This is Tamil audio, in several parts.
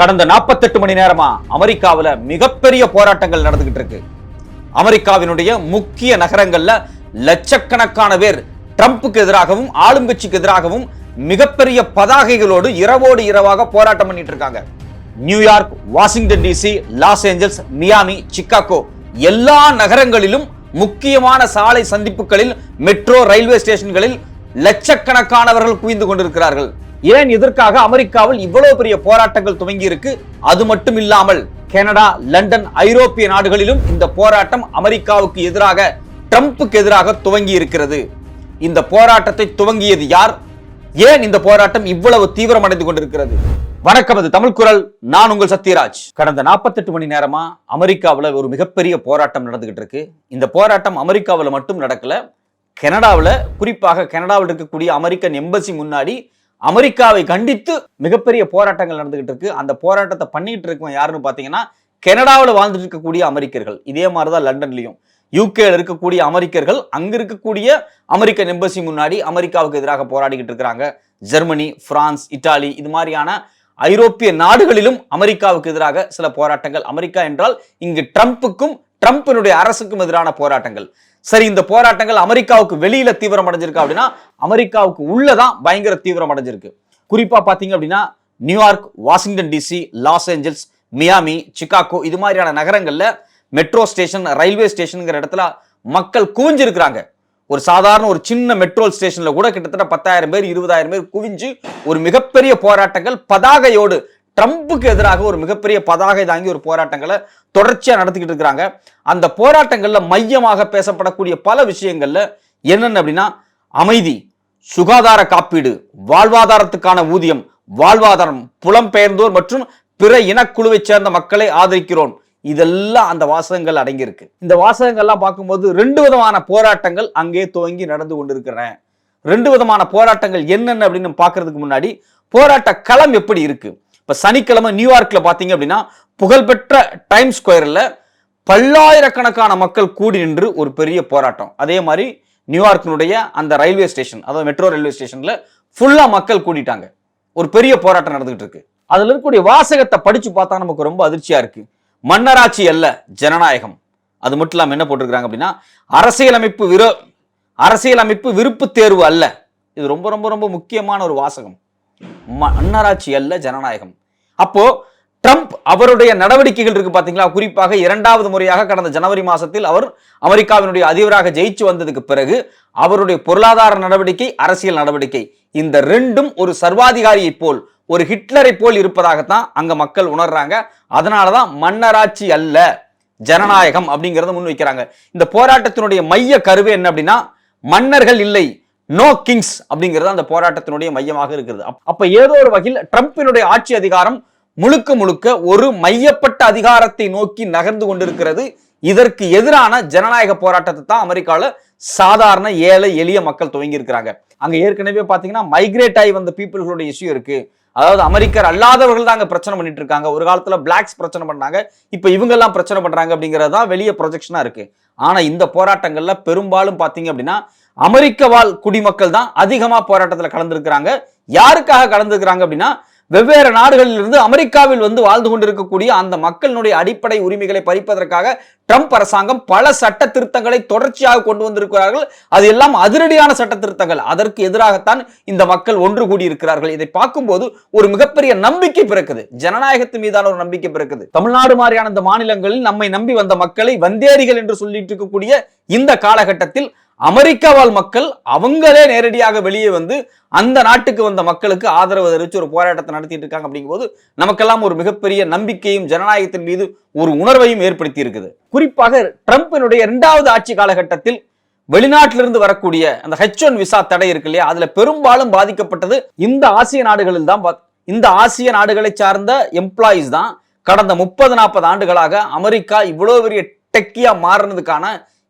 கடந்த 48 மணி நேரமா அமெரிக்காவில் மிகப்பெரிய போராட்டங்கள் நடந்துகிட்டு இருக்கு. அமெரிக்காவினுடைய முக்கிய நகரங்கள்ல லட்சக்கணக்கான பேர் ட்ரம்ப்புக்கு எதிராகவும் ஆளுங்கட்சிக்கு எதிராகவும் மிகப்பெரிய பதாகைகளோடு இரவோடு இரவாக போராட்டம் பண்ணிட்டு இருக்காங்க. New York Washington DC Los Angeles Miami Chicago எல்லா நகரங்களிலும் முக்கியமான சாலை சந்திப்புகளில் மெட்ரோ ரயில்வே ஸ்டேஷன்களில் லட்சக்கணக்கானவர்கள் குவிந்து கொண்டிருக்கிறார்கள். ஏன் இதற்காக அமெரிக்காவில் இவ்வளவு பெரிய போராட்டங்கள் துவங்கி இருக்கு அது மட்டும் இல்லாமல் கனடா லண்டன் ஐரோப்பிய நாடுகளிலும் இந்த போராட்டம் அமெரிக்காவுக்கு எதிராக ட்ரம்ப்புக்கு எதிராக துவங்கி இருக்கிறது இந்த போராட்டத்தை துவங்கியது யார்? ஏன் இந்த போராட்டம் இவ்வளவு தீவிரமடைந்து கொண்டிருக்கிறது? வணக்கம் அது தமிழ் குரல். நான் உங்கள் சத்யராஜ். கடந்த 48 மணி நேரமா அமெரிக்காவில் ஒரு மிகப்பெரிய போராட்டம் நடந்துகிட்டு இருக்கு. இந்த போராட்டம் அமெரிக்காவில் மட்டும் நடக்கல. கனடாவில் குறிப்பாக கனடாவில் இருக்கக்கூடிய அமெரிக்கன் எம்பசி முன்னாடி அமெரிக்காவை கண்டித்து மிகப்பெரிய போராட்டங்கள் நடந்துகிட்டு இருக்கு. அந்த போராட்டத்தை பண்ணிட்டு இருக்கவங்க யாருன்னு பாத்தீங்கன்னா கனடாவில் வாழ்ந்துட்டு இருக்கக்கூடிய அமெரிக்கர்கள். இதே மாதிரிதான் லண்டன்லயும். யூகேல இருக்கக்கூடிய அமெரிக்கர்கள் அங்க இருக்கக்கூடிய அமெரிக்கன் எம்பசி முன்னாடி அமெரிக்காவுக்கு எதிராக போராடிக்கிட்டு இருக்கிறாங்க. ஜெர்மனி பிரான்ஸ் இத்தாலி இது மாதிரியான ஐரோப்பிய நாடுகளிலும் அமெரிக்காவுக்கு எதிராக சில போராட்டங்கள். அமெரிக்கா என்றால் இங்கு ட்ரம்ப்புக்கும் ட்ரம்ப்பினுடைய அரசுக்கும் எதிரான போராட்டங்கள். சரி இந்த போராட்டங்கள் அமெரிக்காவுக்கு வெளியில தீவிரம் அடைஞ்சிருக்கு அப்படின்னா அமெரிக்காவுக்கு உள்ளதான் பயங்கர தீவிரம் அடைஞ்சிருக்கு. குறிப்பா பாத்தீங்க அப்படின்னா New York Washington DC Los Angeles Miami Chicago இது மாதிரியான நகரங்கள்ல மெட்ரோ ஸ்டேஷன் ரயில்வே ஸ்டேஷனுங்கிற இடத்துல மக்கள் குவிஞ்சிருக்கிறாங்க. ஒரு சாதாரண ஒரு சின்ன மெட்ரோ ஸ்டேஷன்ல கூட கிட்டத்தட்ட பத்தாயிரம் பேர் இருபதாயிரம் பேர் குவிஞ்சு ஒரு மிகப்பெரிய போராட்டங்கள் பதாகையோடு ட்ரம்ப்புக்கு எதிராக ஒரு மிகப்பெரிய பதாகை தாங்கி ஒரு போராட்டங்களை தொடர்ச்சியாக நடத்திக்கிட்டு இருக்கிறாங்க. அந்த போராட்டங்களில் மையமாக பேசப்படக்கூடிய பல விஷயங்களில் என்னென்ன அப்படின்னா அமைதி சுகாதார காப்பீடு வாழ்வாதாரத்துக்கான ஊதியம் வாழ்வாதாரம் புலம்பெயர்ந்தோர் மற்றும் பிற இனக்குழுவைச் சேர்ந்த மக்களை ஆதரிக்கிறோம். இதெல்லாம் அந்த வாசகங்கள் அடங்கியிருக்கு. இந்த வாசகங்கள்லாம் பார்க்கும்போது ரெண்டு விதமான போராட்டங்கள் அங்கே துவங்கி நடந்து கொண்டிருக்கிறேன். ரெண்டு விதமான போராட்டங்கள் என்னென்ன அப்படின்னு பார்க்கறதுக்கு முன்னாடி போராட்ட களம் எப்படி இருக்குது இப்போ சனிக்கிழமை நியூயார்க்கில் பார்த்தீங்க அப்படின்னா புகழ்பெற்ற டைம் ஸ்கொயரில் பல்லாயிரக்கணக்கான மக்கள் கூடி நின்று ஒரு பெரிய போராட்டம். அதே மாதிரி நியூயார்க்கினுடைய அந்த ரயில்வே ஸ்டேஷன் அதாவது மெட்ரோ ரயில்வே ஸ்டேஷனில் ஃபுல்லாக மக்கள் கூடிட்டாங்க. ஒரு பெரிய போராட்டம் நடந்துகிட்டு இருக்கு. அதில் இருக்கக்கூடிய வாசகத்தை படித்து பார்த்தா நமக்கு ரொம்ப அதிர்ச்சியாக இருக்கு. மன்னராட்சி அல்ல ஜனநாயகம். அது மட்டும் இல்லாமல் என்ன போட்டிருக்கிறாங்க அப்படின்னா அரசியலமைப்பு விரோ அரசியலமைப்பு விருப்பு தேர்வு அல்ல. இது ரொம்ப ரொம்ப ரொம்ப முக்கியமான ஒரு வாசகம். மன்னராட்சி அல்ல ஜனநாயகம். அப்போ ட்ரம்ப் அவருடைய நடவடிக்கைகள் இருக்கு பாத்தீங்களா? குறிப்பாக இரண்டாவது முறையாக கடந்த ஜனவரி மாசத்தில் அவர் அமெரிக்காவினுடைய அதிபராக ஜெயிச்சு வந்ததுக்கு பிறகு அவருடைய பொருளாதார நடவடிக்கை அரசியல் நடவடிக்கை இந்த ரெண்டும் ஒரு சர்வாதிகாரியை போல் ஒரு ஹிட்லரை போல் இருப்பதாகத்தான் அங்க மக்கள் உணர்றாங்க. அதனாலதான் மன்னராட்சி அல்ல ஜனநாயகம் அப்படிங்கறத முன் வைக்கிறாங்க இந்த போராட்டத்தினுடைய மைய கருவே என்ன அப்படின்னா மன்னர்கள் இல்லை நோ கிங்ஸ் அப்படிங்கிறது அந்த போராட்டத்தினுடைய மையமாக இருக்கிறது. அப்ப ஏதோ ஒரு வகையில் ட்ரம்பினுடைய ஆட்சி அதிகாரம் முழுக்க முழுக்க ஒரு மையப்பட்ட அதிகாரத்தை நோக்கி நகர்ந்து கொண்டிருக்கிறது. இதற்கு எதிரான ஜனநாயக போராட்டத்தை தான் அமெரிக்காவில் சாதாரண ஏழை எளிய மக்கள் துவங்கி இருக்கிறாங்க அங்க ஏற்கனவே பாத்தீங்கன்னா மைக்ரேட் ஆகி வந்த பீப்புள்களோட இஷ்யூ இருக்கு. அதாவது அமெரிக்கர் அல்லாதவர்கள் தான் அங்க பிரச்சனை பண்ணிட்டு இருக்காங்க. ஒரு காலத்துல பிளாக்ஸ் பிரச்சனை பண்ணாங்க. இப்போ இவங்க எல்லாம் பிரச்சனை பண்றாங்க அப்படிங்கிறது தான் வெளியே ப்ரொஜெக்ஷனா இருக்கு. ஆனால் இந்த போராட்டங்களில் பெரும்பாலும் பார்த்தீங்க அப்படின்னா அமெரிக்க வாழ் குடிமக்கள் தான் அதிகமாக போராட்டத்தில் கலந்துருக்கிறாங்க. யாருக்காக கலந்துருக்கிறாங்க அப்படின்னா வெவ்வேறு நாடுகளில் இருந்து அமெரிக்காவில் வந்து வாழ்ந்து கொண்டிருக்கக்கூடிய அந்த மக்களினுடைய அடிப்படை உரிமைகளை பறிப்பதற்காக ட்ரம்ப் அரசாங்கம் பல சட்ட திருத்தங்களை தொடர்ச்சியாக கொண்டு வந்திருக்கிறார்கள். அது எல்லாம் அதிரடியான சட்ட திருத்தங்கள். அதற்கு எதிராகத்தான் இந்த மக்கள் ஒன்று கூடி இருக்கிறார்கள் இதை பார்க்கும்போது ஒரு மிகப்பெரிய நம்பிக்கை பிறக்குது. ஜனநாயகத்து மீதான ஒரு நம்பிக்கை பிறக்குது. தமிழ்நாடு மாதிரியான இந்த மாநிலங்களில் நம்மை நம்பி வந்த மக்களை வந்தேரிகள் என்று சொல்லிட்டு இருக்கக்கூடிய இந்த காலகட்டத்தில் அமெரிக்கா வாழ் மக்கள் அவங்களே நேரடியாக வெளியே வந்து அந்த நாட்டுக்கு வந்த மக்களுக்கு ஆதரவு தெரிவித்து ஒரு போராட்டத்தை நடத்திட்டு இருக்காங்க அப்படிங்கும்போது நமக்கெல்லாம் ஒரு மிகப்பெரிய நம்பிக்கையும் ஜனநாயகத்தின் மீது ஒரு உணர்வையும் ஏற்படுத்தி இருக்குது. குறிப்பாக ட்ரம்பினுடைய இரண்டாவது ஆட்சி காலகட்டத்தில் வெளிநாட்டிலிருந்து வரக்கூடிய அந்த ஹெச் ஒன் விசா தடை இருக்கு இல்லையா? அதுல பெரும்பாலும் பாதிக்கப்பட்டது இந்த ஆசிய நாடுகளில் தான் இந்த ஆசிய நாடுகளை சார்ந்த எம்ப்ளாயிஸ் தான். கடந்த முப்பது நாற்பது ஆண்டுகளாக அமெரிக்கா இவ்வளோ பெரிய டெக்கியா மாறுனதுக்கான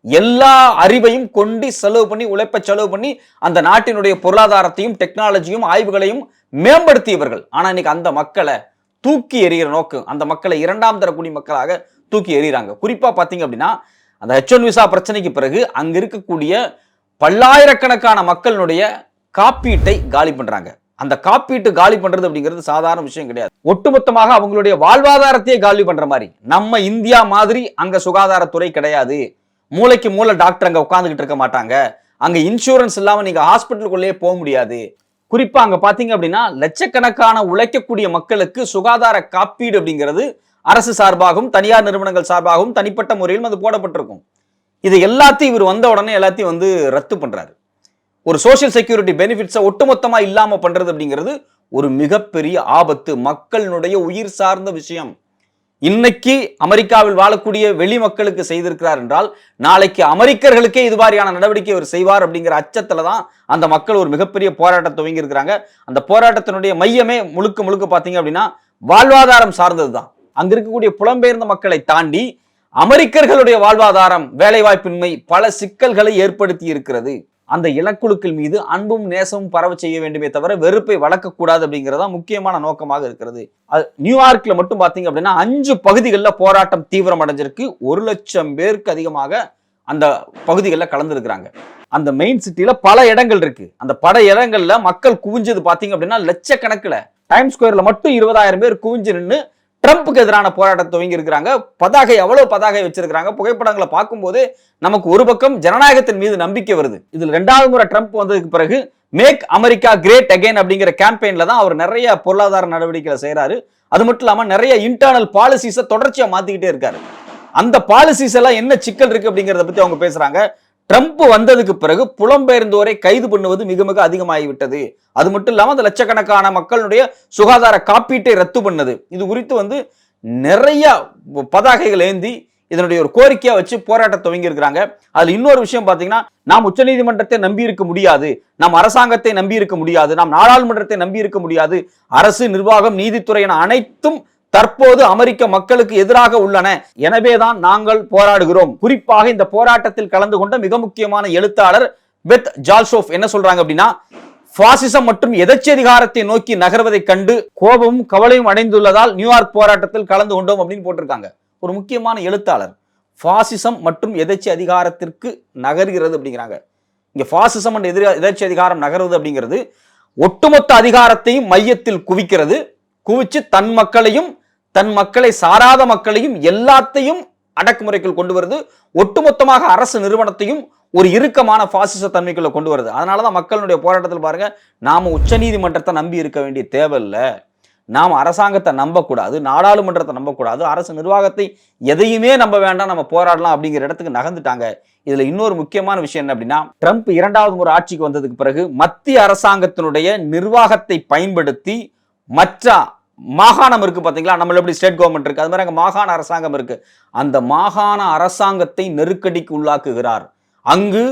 எல்லா அறிவையும் கொண்டு செலவு பண்ணி உழைப்ப செலவு பண்ணி அந்த நாட்டினுடைய பொருளாதாரத்தையும் டெக்னாலஜியும் ஆய்வுகளையும் மேம்படுத்தியவர்கள். ஆனால் இன்னைக்கு அந்த மக்களை தூக்கி எறிகிற நோக்கு அந்த மக்களை இரண்டாம் தர குடி மக்களாக தூக்கி எறிகிறாங்க. குறிப்பாக பார்த்தீங்க அப்படின்னா அந்த ஹெச் ஒன் விசா பிரச்சனைக்கு பிறகு அங்கே இருக்கக்கூடிய பல்லாயிரக்கணக்கான மக்களினுடைய காப்பீட்டை காலி பண்ணுறாங்க அந்த காப்பீட்டு காலி பண்றது அப்படிங்கிறது சாதாரண விஷயம் கிடையாது. ஒட்டுமொத்தமாக அவங்களுடைய வாழ்வாதாரத்தையே காலி பண்ற மாதிரி. நம்ம இந்தியா மாதிரி அங்க சுகாதாரத்துறை கிடையாது. மூளைக்கு மூளை டாக்டர் அங்க உட்காந்துக்கிட்டு இருக்க மாட்டாங்க. அங்க இன்சூரன்ஸ் இல்லாம நீங்க ஹாஸ்பிட்டலுக்குள்ளேயே போக முடியாது. குறிப்பாக அங்க பார்த்தீங்க அப்படின்னா லட்சக்கணக்கான உழைக்கக்கூடிய மக்களுக்கு சுகாதார காப்பீடு அப்படிங்கிறது அரசு சார்பாகவும் தனியார் நிறுவனங்கள் சார்பாகவும் தனிப்பட்ட முறையிலும் அது போடப்பட்டிருக்கும். இது எல்லாத்தையும் இவர் வந்த உடனே எல்லாத்தையும் வந்து ரத்து பண்றாரு. ஒரு சோஷியல் செக்யூரிட்டி பெனிஃபிட்ஸை ஒட்டுமொத்தமா இல்லாம பண்றது அப்படிங்கிறது ஒரு மிகப்பெரிய ஆபத்து மக்களினுடைய உயிர் சார்ந்த விஷயம். இன்னைக்கு அமெரிக்காவில் வாழக்கூடிய வெளி மக்களுக்கு செய்திருக்கிறார் என்றால் நாளைக்கு அமெரிக்கர்களுக்கே இது மாதிரியான நடவடிக்கை அவர் செய்வார் அப்படிங்கிற அச்சத்துல தான் அந்த மக்கள் ஒரு மிகப்பெரிய போராட்டம் துவங்கி இருக்கிறாங்க. அந்த போராட்டத்தினுடைய மையமே முழுக்க முழுக்க பார்த்தீங்க அப்படின்னா வாழ்வாதாரம் சார்ந்தது தான் அங்க இருக்கக்கூடிய புலம்பெயர்ந்த மக்களை தாண்டி அமெரிக்கர்களுடைய வாழ்வாதாரம் வேலைவாய்ப்பின்மை பல சிக்கல்களை ஏற்படுத்தி இருக்கிறது. அந்த இலக்குழுக்கள் மீது அன்பும் நேசமும் பரவ செய்ய வேண்டுமே தவிர வெறுப்பை வளர்க்கக்கூடாது அப்படிங்கிறதா முக்கியமான நோக்கமாக இருக்கிறது. அது நியூயார்க்கில் மட்டும் பார்த்தீங்க அப்படின்னா அஞ்சு பகுதிகளில் போராட்டம் தீவிரம் அடைஞ்சிருக்கு ஒரு லட்சம் பேருக்கு அதிகமாக அந்த பகுதிகளில் கலந்துருக்கிறாங்க. அந்த மெயின் சிட்டியில் பல இடங்கள் இருக்கு. அந்த பல இடங்கள்ல மக்கள் குவிஞ்சது பார்த்தீங்க அப்படின்னா லட்சக்கணக்கில். டைம் ஸ்கொயரில் மட்டும் இருபதாயிரம் பேர் குவிஞ்சு நின்று ட்ரம்ப்புக்கு எதிரான போராட்டத்தை துவங்கி இருக்கிறாங்க. பதாகை அவ்வளவு பதாகை வச்சிருக்கிறாங்க. புகைப்படங்களை பார்க்கும்போது நமக்கு ஒரு பக்கம் ஜனநாயகத்தின் மீது நம்பிக்கை வருது. இதுல ரெண்டாவது முறை ட்ரம்ப் வந்ததுக்கு பிறகு மேக் அமெரிக்கா கிரேட் அகைன் அப்படிங்கிற கேம்பெயின்ல தான் அவர் நிறைய பொருளாதார நடவடிக்கைகளை செய்யறாரு அது மட்டும் இல்லாம நிறைய இன்டர்னல் பாலிசிஸை தொடர்ச்சியா மாத்திக்கிட்டே இருக்காரு. அந்த பாலிசிஸ் எல்லாம் என்ன சிக்கல் இருக்கு அப்படிங்கிறத பத்தி அவங்க பேசுறாங்க. ட்ரம்ப் வந்ததுக்கு பிறகு புலம்பெயர்ந்தோரை கைது பண்ணுவது மிக மிக அதிகமாகிவிட்டது. அது மட்டும் இல்லாமல் அந்த லட்சக்கணக்கான மக்களுடைய சுகாதார காப்பீட்டை ரத்து பண்ணது. இது குறித்து வந்து நிறைய பதாகைகள் ஏந்தி இதனுடைய ஒரு கோரிக்கையா வச்சு போராட்டம் துவங்கி இருக்கிறாங்க. அதுல இன்னொரு விஷயம் பாத்தீங்கன்னா நாம் உச்சநீதிமன்றத்தை நம்பி இருக்க முடியாது. நாம் அரசாங்கத்தை நம்பி இருக்க முடியாது. நாம் நாடாளுமன்றத்தை நம்பி இருக்க முடியாது. அரசு நிர்வாகம் நீதித்துறை என அனைத்தும் தற்போது அமெரிக்க மக்களுக்கு எதிராக உள்ளன. எனவேதான் நாங்கள் போராடுகிறோம். குறிப்பாக இந்த போராட்டத்தில் கலந்து கொண்ட மிக முக்கியமான எழுத்தாளர் பெத் ஜால்சோஃப் என்ன சொல்றாங்க அப்படின்னா பாசிசம் மற்றும் எதச்சதிகாரத்தை நோக்கி நகர்வதைக் கண்டு கோபமும் கவலையும் அடைந்துள்ளதால் நியூயார்க் போராட்டத்தில் கலந்து கொண்டோம் அப்படின்னு போட்டிருக்காங்க. ஒரு முக்கியமான எழுத்தாளர். பாசிசம் மற்றும் எதச்சி அதிகாரத்திற்கு நகர்கிறது அப்படிங்கிறாங்க. இங்க பாசிசம் என்ற எதிர எதர்ச்சி அதிகாரம் நகர்வது அப்படிங்கிறது ஒட்டுமொத்த அதிகாரத்தையும் மையத்தில் குவிக்கிறது. குவிச்சு தன் மக்களையும் தன் மக்களை சாராத மக்களையும் எல்லாத்தையும் அடக்குமுறைக்குள் கொண்டு வருது. ஒட்டுமொத்தமாக அரசு நிறுவனத்தையும் ஒரு இறுக்கமான பாசிச தன்மைக்குள்ள கொண்டு வருது. அதனாலதான் மக்களுடைய போராட்டத்தில் பாருங்க நாம உச்சநீதிமன்றத்தை நம்பி இருக்க வேண்டிய தேவையில்லை. நாம் அரசாங்கத்தை நம்பக்கூடாது நாடாளுமன்றத்தை நம்பக்கூடாது அரசு நிர்வாகத்தை எதையுமே நம்ப வேண்டாம் நம்ம போராடலாம் அப்படிங்கிற இடத்துக்கு நகர்ந்துட்டாங்க. இதுல இன்னொரு முக்கியமான விஷயம் என்ன அப்படின்னா ட்ரம்ப் இரண்டாவது முறை ஆட்சிக்கு வந்ததுக்கு பிறகு மத்திய அரசாங்கத்தினுடைய நிர்வாகத்தை பயன்படுத்தி மற்ற மாகாணம் இருக்குது பார்த்தீங்களா நம்மள எப்படி ஸ்டேட் கவர்மெண்ட் இருக்குது அது மாதிரி அங்கே மாகாண அரசாங்கம் இருக்குது அந்த மாகாண அரசாங்கத்தை நெருக்கடிக்கு உள்ளாக்குகிறார். அங்கு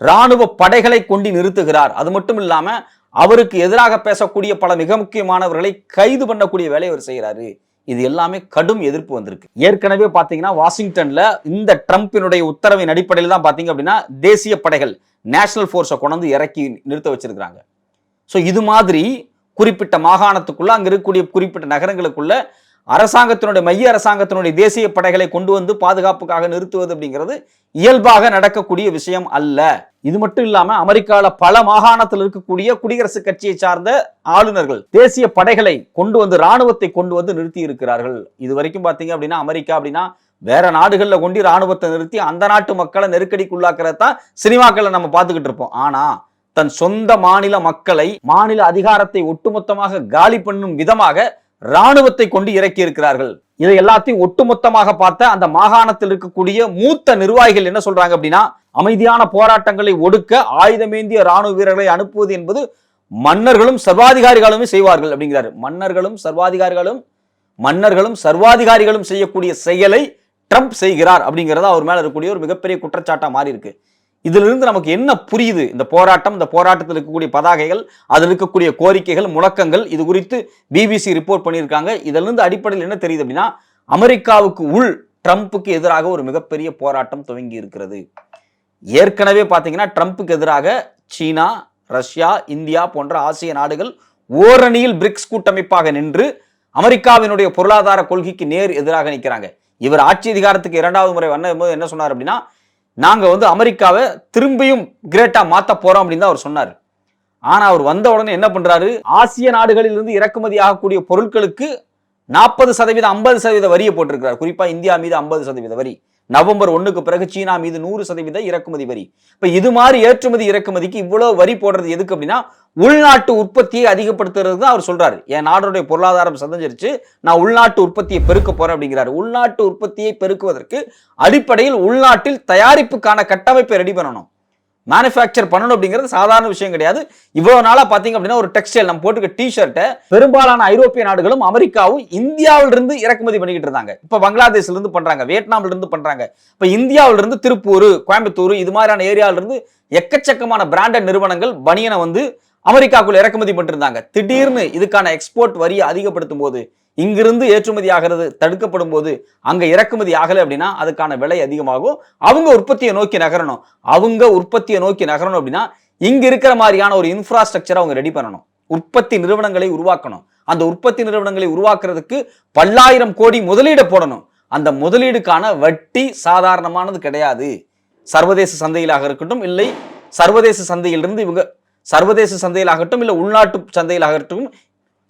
ராணுவ படைகளை கொண்டு நிறுத்துகிறார். அது மட்டும் இல்லாமல் அவருக்கு எதிராக பேசக்கூடிய பல மிக முக்கியமானவர்களை கைது பண்ணக்கூடிய வேலையை அவர் செய்கிறாரு. இது எல்லாமே கடும் எதிர்ப்பு வந்திருக்கு. ஏற்கனவே பார்த்தீங்கன்னா வாஷிங்டன்ல இந்த ட்ரம்பினுடைய உத்தரவின் அடிப்படையில் தான் பார்த்தீங்க அப்படின்னா தேசிய படைகள் நேஷனல் ஃபோர்ஸை கொண்டு இறக்கி நிறுத்த வச்சிருக்கிறாங்க. ஸோ இது மாதிரி குறிப்பிட்ட மாகாணத்துக்குள்ள அங்க இருக்கக்கூடிய குறிப்பிட்ட நகரங்களுக்குள்ள அரசாங்கத்தினுடைய மைய அரசாங்கத்தினுடைய தேசிய படைகளை கொண்டு வந்து பாதுகாப்புக்காக நிறுத்துவது அப்படிங்கிறது இயல்பாக நடக்கக்கூடிய விஷயம் அல்ல. இது மட்டும் இல்லாம அமெரிக்கால பல மாகாணத்தில் இருக்கக்கூடிய குடியரசுக் கட்சியை சார்ந்த ஆளுநர்கள் தேசிய படைகளை கொண்டு வந்து ராணுவத்தை கொண்டு வந்து நிறுத்தி இருக்கிறார்கள் இது வரைக்கும் பாத்தீங்க அப்படின்னா அமெரிக்கா அப்படின்னா வேற நாடுகளில் கொண்டு ராணுவத்தை நிறுத்தி அந்த நாட்டு மக்களை நெருக்கடிக்குள்ளாக்கிறதான் சினிமாக்களை நம்ம பார்த்துக்கிட்டு இருப்போம். ஆனா தன் சொந்த மாநில மக்களை மாநில அதிகாரத்தை ஒட்டுமொத்தமாக காலி பண்ணும் விதமாக இராணுவத்தை கொண்டு இறக்கி இருக்கிறார்கள் இதை எல்லாத்தையும் ஒட்டுமொத்தமாக பார்த்த அந்த மாகாணத்தில் இருக்கக்கூடிய மூத்த நிர்வாகிகள் என்ன சொல்றாங்க அப்படின்னா அமைதியான போராட்டங்களை ஒடுக்க ஆயுதமேந்திய ராணுவ வீரர்களை அனுப்புவது என்பது மன்னர்களும் சர்வாதிகாரிகளுமே செய்வார்கள் அப்படிங்கிறாரு. மன்னர்களும் சர்வாதிகாரிகளும் மன்னர்களும் சர்வாதிகாரிகளும் செய்யக்கூடிய செயலை ட்ரம்ப் செய்கிறார் அப்படிங்கிறது அவர் மேல இருக்கக்கூடிய ஒரு மிகப்பெரிய குற்றச்சாட்டா மாறி இருக்கு இதிலிருந்து நமக்கு என்ன புரியுது? இந்த போராட்டம் இந்த போராட்டத்தில் இருக்கக்கூடிய பதாகைகள் அதில் இருக்கக்கூடிய கோரிக்கைகள் முழக்கங்கள் இது குறித்து பிபிசி ரிப்போர்ட் பண்ணியிருக்காங்க. இதிலிருந்து அடிப்படையில் என்ன தெரியுது அப்படின்னா அமெரிக்காவுக்கு உள் ட்ரம்ப்புக்கு எதிராக ஒரு மிகப்பெரிய போராட்டம் துவங்கி இருக்கிறது. ஏற்கனவே பார்த்தீங்கன்னா ட்ரம்ப்புக்கு எதிராக சீனா ரஷ்யா இந்தியா போன்ற ஆசிய நாடுகள் ஓரணியில் பிரிக்ஸ் கூட்டமைப்பாக நின்று அமெரிக்காவினுடைய பொருளாதார கொள்கைக்கு நேர் எதிராக நிற்கிறாங்க. இவர் ஆட்சி அதிகாரத்துக்கு இரண்டாவது முறை வந்தபோது என்ன சொன்னார் அப்படின்னா நாங்கள் வந்து அமெரிக்காவை திரும்பியும் கிரேட்டாக மாற்ற போகிறோம் அப்படின்னு தான் அவர் சொன்னார். ஆனால் அவர் வந்த உடனே என்ன பண்ணுறாரு ஆசிய நாடுகளிலிருந்து இறக்குமதி ஆகக்கூடிய பொருட்களுக்கு நாற்பது சதவீதம் ஐம்பது சதவீத வரியை போட்டிருக்கிறார். குறிப்பாக இந்தியா மீது ஐம்பது சதவீத வரி. நவம்பர் ஒன்றுக்கு பிறகு சீனா மீது நூறு சதவீத இறக்குமதி வரி. இப்போ இது மாதிரி ஏற்றுமதி இறக்குமதிக்கு இவ்வளோ வரி போடுறது எதுக்கு அப்படின்னா உள்நாட்டு உற்பத்தியை அதிகப்படுத்துறது தான் அவர் சொல்றாரு. என் நாடுடைய பொருளாதாரம் சதஞ்சிருச்சு நான் உள்நாட்டு உற்பத்தியை பெருக்க போறேன் அப்படிங்கிறாரு. உள்நாட்டு உற்பத்தியை பெருக்குவதற்கு அடிப்படையில் உள்நாட்டில் தயாரிப்புக்கான கட்டமைப்பை ரெடி பண்ணணும். மேனுஃபேக்சர் பண்ணணும் அப்படிங்கிறது சாதாரண விஷயம் கிடையாது. இவ்வளோ நாளாக பார்த்தீங்க அப்படின்னா ஒரு டெக்ஸ்டைல் நம்ம போட்டுக்க டி ஷர்ட்டை பெரும்பாலான ஐரோப்பிய நாடுகளும் அமெரிக்காவும் இந்தியாவிலிருந்து இறக்குமதி பண்ணிக்கிட்டு இருந்தாங்க. இப்போ பங்களாதேஷ்லேருந்து பண்ணுறாங்க வியட்நாம்லேருந்து பண்ணுறாங்க இப்போ இந்தியாவிலிருந்து திருப்பூர் கோயம்புத்தூர் இது மாதிரியான ஏரியால இருந்து எக்கச்சக்கமான பிராண்டட் நிறுவனங்கள் பனியனை வந்து அமெரிக்காக்குள்ள இறக்குமதி பண்ணிருந்தாங்க திடீர்னு இதுக்கான எக்ஸ்போர்ட் வரியை அதிகப்படுத்தும் போது இங்கிருந்து ஏற்றுமதி ஆகிறது தடுக்கப்படும் போது அங்க இறக்குமதி ஆகலை அப்படின்னா அதுக்கான விலை அதிகமாகும். அவங்க உற்பத்தியை நோக்கி நகரணும். அவங்க உற்பத்தியை நோக்கி நகரணும் அப்படின்னா இங்க இருக்கிற மாதிரியான ஒரு இன்ஃப்ராஸ்ட்ரக்சரை அவங்க ரெடி பண்ணணும். உற்பத்தி நிறுவனங்களை உருவாக்கணும். அந்த உற்பத்தி நிறுவனங்களை உருவாக்குறதுக்கு பல்லாயிரம் கோடி முதலீடு போடணும். அந்த முதலீடுக்கான வட்டி சாதாரணமானது கிடையாது. சர்வதேச சந்தையிலாக இருக்கட்டும் இல்லை சர்வதேச சந்தையிலிருந்து இவங்க சர்வதேச சந்தையிலாகட்டும் இல்லை உள்நாட்டு சந்தையிலாகட்டும்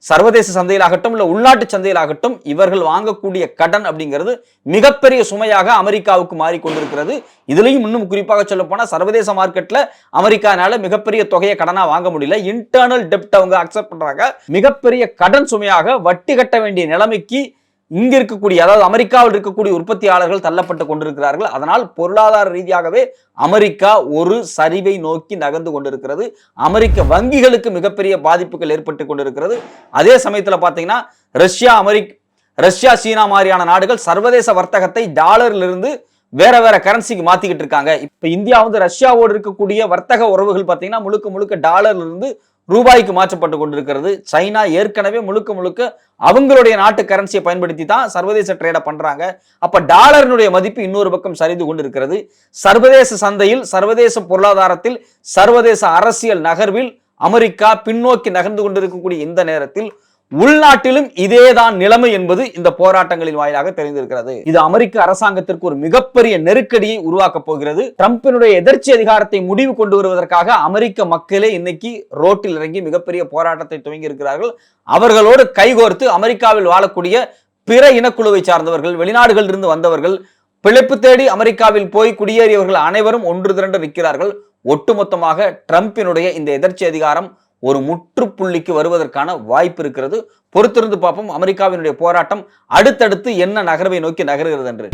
சர்வதேச சந்தையிலாகட்டும் இல்லை உள்நாட்டு சந்தையிலாகட்டும் இவர்கள் வாங்கக்கூடிய கடன் அப்படிங்கிறது மிகப்பெரிய சுமையாக அமெரிக்காவுக்கு மாறிக்கொண்டிருக்கிறது. இதுலையும் இன்னும் குறிப்பாக சொல்ல போனால் சர்வதேச மார்க்கெட்ல அமெரிக்கானால மிகப்பெரிய தொகையை கடனாக வாங்க முடியல. இன்டர்னல் டெப்ட் அவங்க அக்செப்ட் பண்ணுறாங்க மிகப்பெரிய கடன் சுமையாக வட்டி கட்ட வேண்டிய நிலைமைக்கு இங்க இருக்கக்கூடிய அதாவது அமெரிக்காவில் இருக்கக்கூடிய உற்பத்தியாளர்கள் தள்ளப்பட்டு கொண்டிருக்கிறார்கள். அதனால் பொருளாதார ரீதியாகவே அமெரிக்கா ஒரு சரிவை நோக்கி நகர்ந்து கொண்டிருக்கிறது. அமெரிக்க வங்கிகளுக்கு மிகப்பெரிய பாதிப்புகள் ஏற்பட்டு கொண்டிருக்கிறது. அதே சமயத்தில் பார்த்தீங்கன்னா ரஷ்யா அமெரிக் ரஷ்யா சீனா மாதிரியான நாடுகள் சர்வதேச வர்த்தகத்தை டாலர்லிருந்து வேற வேற கரன்சிக்கு மாத்திக்கிட்டு இருக்காங்க. இப்ப இந்தியா வந்து ரஷ்யாவோடு இருக்கக்கூடிய வர்த்தக உறவுகள் பார்த்தீங்கன்னா முழுக்க முழுக்க டாலர்ல இருந்து ரூபாய்க்கு மாற்றப்பட்டு கொண்டிருக்கிறது. சைனா ஏற்கனவே முழுக்க முழுக்க அவங்களுடைய நாட்டு கரன்சியை பயன்படுத்தி தான் சர்வதேச ட்ரேடை பண்றாங்க. அப்ப டாலரினுடைய மதிப்பு இன்னொரு பக்கம் சரிந்து கொண்டிருக்கிறது. சர்வதேச சந்தையில் சர்வதேச பொருளாதாரத்தில் சர்வதேச அரசியல் நகர்வில் அமெரிக்கா பின்னோக்கி நகர்ந்து கொண்டிருக்கக்கூடிய இந்த நேரத்தில் உள்நாட்டிலும் இதேதான் நிலைமை என்பது இந்த போராட்டங்களின் வாயிலாக தெரிந்திருக்கிறது. இது அமெரிக்க அரசாங்கத்திற்கு ஒரு மிகப்பெரிய நெருக்கடியை உருவாக்க போகிறது. டிரம்பினுடைய எதிர்ச்சி அதிகாரத்தை முடிவு கொண்டு வருவதற்காக அமெரிக்க மக்களே இன்னைக்கு ரோட்டில் இறங்கி மிகப்பெரிய போராட்டத்தை துவங்கி இருக்கிறார்கள் அவர்களோடு கைகோர்த்து அமெரிக்காவில் வாழக்கூடிய பிற இனக்குழுவை சார்ந்தவர்கள் வெளிநாடுகளில் இருந்து வந்தவர்கள் பிழைப்பு தேடி அமெரிக்காவில் போய் குடியேறியவர்கள் அனைவரும் ஒன்று திரண்டு நிற்கிறார்கள். ஒட்டுமொத்தமாக ட்ரம்பினுடைய இந்த எதிர்ச்சி அதிகாரம் ஒரு முற்றுப்புள்ளிக்கு வருவதற்கான வாய்ப்பு இருக்கிறது. பொறுத்திருந்து பார்ப்போம். அமெரிக்காவினுடைய போராட்டம் அடுத்தடுத்து என்ன நகர்வை நோக்கி நகர்கிறது என்று.